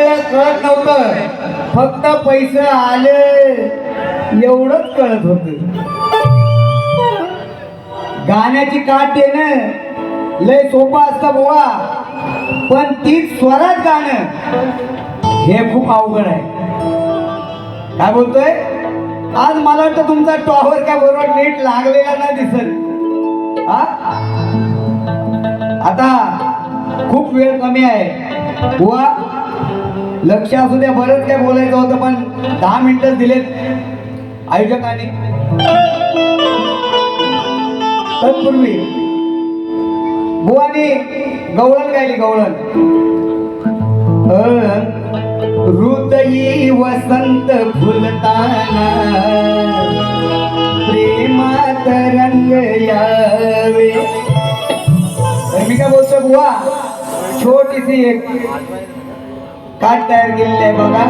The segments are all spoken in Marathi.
कळत नव्हतं. फक्त पैसे आले. एवढंच कळत होत. गाण्याची काट येणं लय सोपं असतं बुवा. पण तीच स्वरात गाणं हे खूप अवघड आहे. काय बोलतोय? आज मला वाटतं तुमचा टॉवर काय बरोबर नीट लागलेला नाही दिसत. हा? आता खूप वेळ कमी आहे. बुवा लक्ष असू द्या बरंच काय बोलायचं होतं पण दहा मिनिटं दिलेत आयोजकांनी. तत्पूर्वी बुवानी गवळण गायली गवळण. हृदयी वसंत फुलताना प्रेमात रंग यावे. मी काय बोलतो बुवा? छोटीशी एक काट तयार केलेली आहे बघा.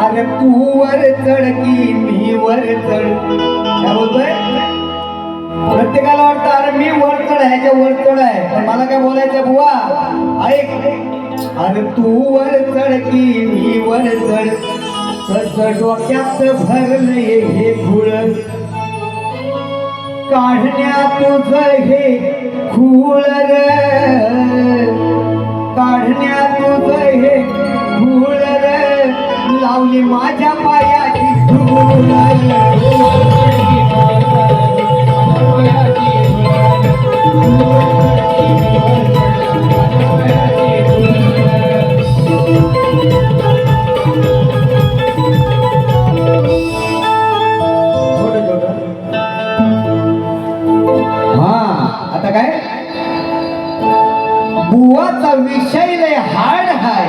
अरे तू वर चढ की मी वर चढ. काय बोलतोय? प्रत्येकाला वाटतं अरे मी वर चढ ह्याच्या वर चढ आहे. पण मला काय बोलायचं बुवा? ऐक. अरे तू वर चढ की मी वर चढ. तस डोक्यात भरले हे फुळ काढण्या तुझ हे खूळ र. काढण्या तुझ हे खूळ लावली माझ्या पायाची हा आता काय? विषय लय हार्ड हाय.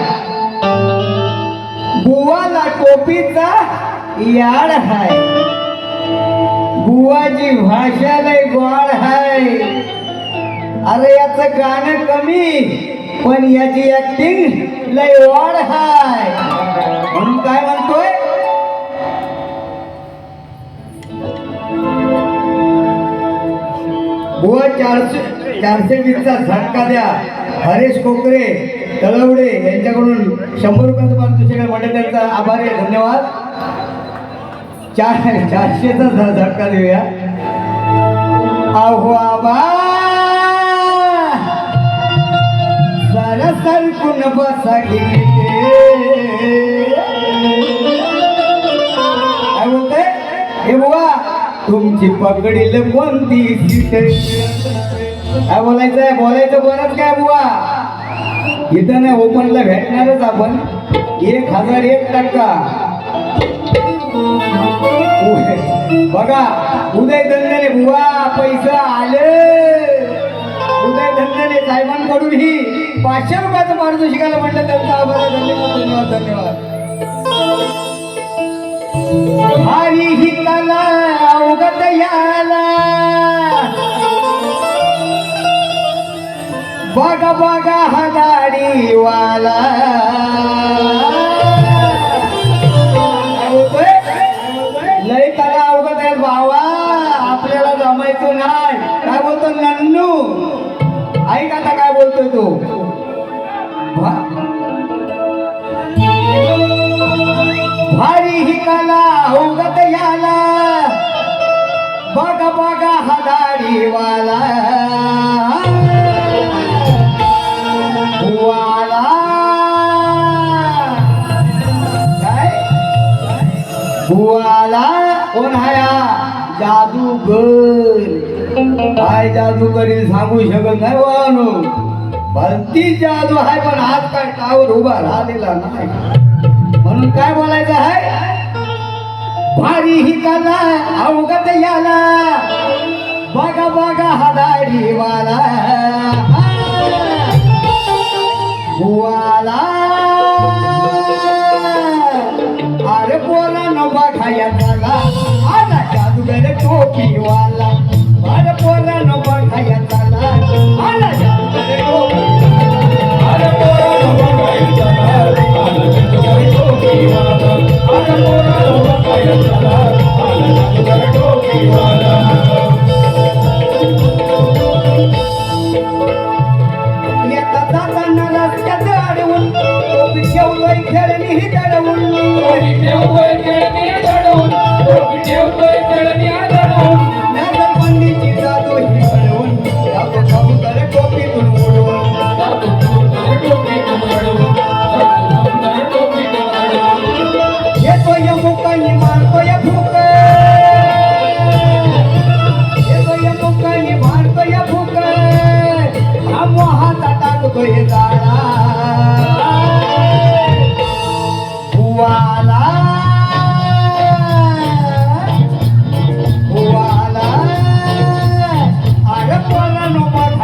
बुवाला टोपीचा याड हाय. बुवाची भाषा लय गोड हाय. अरे याचं गाणं कमी पण याची ऍक्टिंग लय वाढ हाय. म्हणून काय म्हणतोय? बुवा चारशे चारशे वीसचा झटका द्या. हरेश कोकरे तळवडे यांच्याकडून शंभर रुपयाचं पारितोषिक म्हणजे त्यांचा आभारी आहे. धन्यवाद. चार चारशेचा झटका देऊया. अहो आबा! जरा सरकून बसा काय बोलतोय? हे बुवा तुमची पकडील कोणती सीट? काय बोलायचंय बोलायचं बरंच काय बुवा? इथं नाही ओपनला भेटणारच आपण. एक हजार एक टक्का. बघा उदय धंद्याने बुवा पैसा आले. उदय धंद्याने साहेबांकडून ही पाचशे रुपयाचं भाडं शिकायला म्हटलं त्यांचा आभार धन्यवाद धन्यवाद धन्यवाद. भारी ही कला अवगत याला. बघा बघा हा गाडीवाला लई त्याला अवगत आहे भावा. आपल्याला जमायचं नाही. काय बोलतो नन्नू? ऐक आता काय बोलतोय तो. भारी ही कला अवगत याला. बघा बघा हा गाडीवाला बुवाला. कोण हाया जादूगर. काय जादू करील सांगू शकत नाही वानो भलती जादू आहे पण आज काय टावर उभा राहिलेला नाही. म्हणून काय बोलायचं आहे? भारी ही कला अवगत याला. बघा बघा हा दाढीवाला बुवाला अरे बोला नवा खाया झाला आला जादूगर टोपीवाला.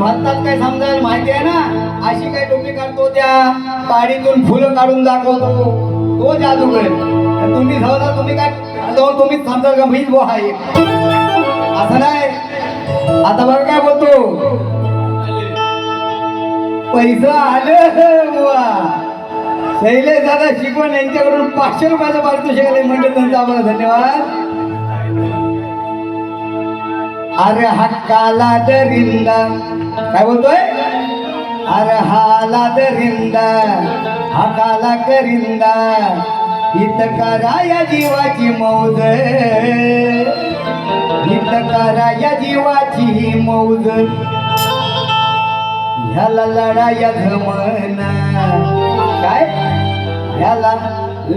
भारतात काय समजायला माहिती आहे ना? अशी काय टोपी काढतो त्या पाडीतून फुलं काढून दाखवतो. तो जादूगर आणि तुम्ही समजा तुम्ही काय जाऊन तुम्हीच समजा का मीच बो आहे. असं नाही. आता बरं काय बोलतो? पैसा आलं बुवा. शैलेश दादा शिकवण यांच्याकडून पाचशे रुपयाचं पारितोषिक आले म्हणजे त्यांचा आम्हाला धन्यवाद. अरे हक्काला दरिंदा काय बोलतोय? अरे हाला दरिंदा हकाला करिंदा हित करा या जीवाची मौज. हित करा या जीवाची मौज. ह्याला लढाया जमना काय? ह्याला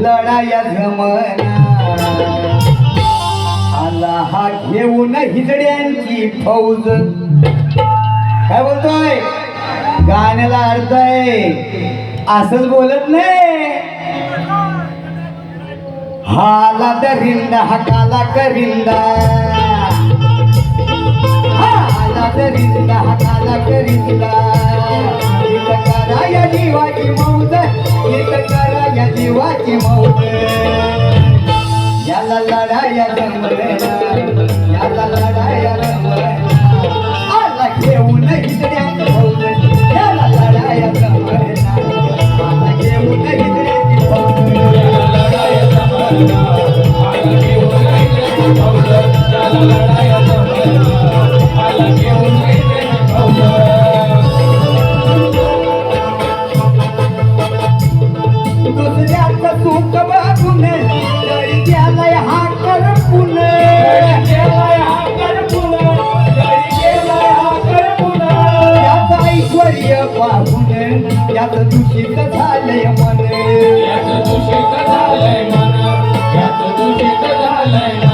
लढाया जमना आला हा घेऊन हिजड्यांची फौज. काय बोलतोय? गाण्याला अर्थ आहे असंच बोलत नाही. हाला दरिंदा काला करिंदा. हाला दरिंदा हकाला करिंदा. हित करा या जीवाची मौत हित करा या जीवाची मौत याला पाहून त्याचं दूषित झालंय मन. मनाचा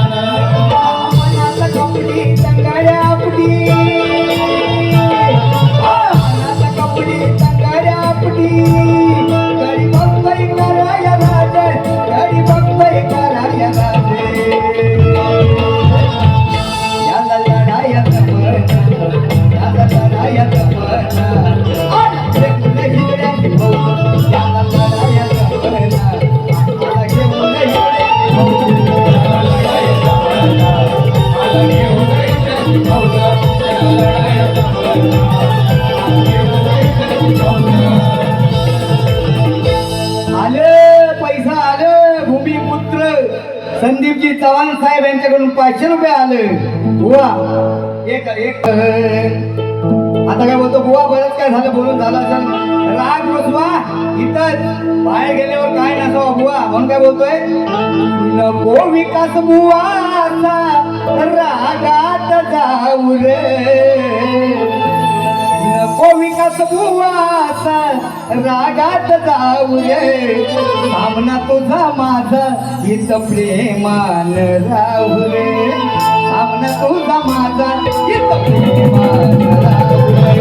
पाचशे रुपये आलं. बुवा एक एक. आता काय बोलतो बुवा बरंच काय झालं बोलून झालं असेल. राग बसवा इथं बाहेर गेल्यावर काय नसावा बुवा म्हणून काय बोलतोय? नको विकास बुवा रागात जाऊ रे. नको विकास बुवाचा रागात जाऊ रे सामना तुझा माझा हित प्रेमान राहू रे सामना तुझा माझा हित प्रेमान राहू रे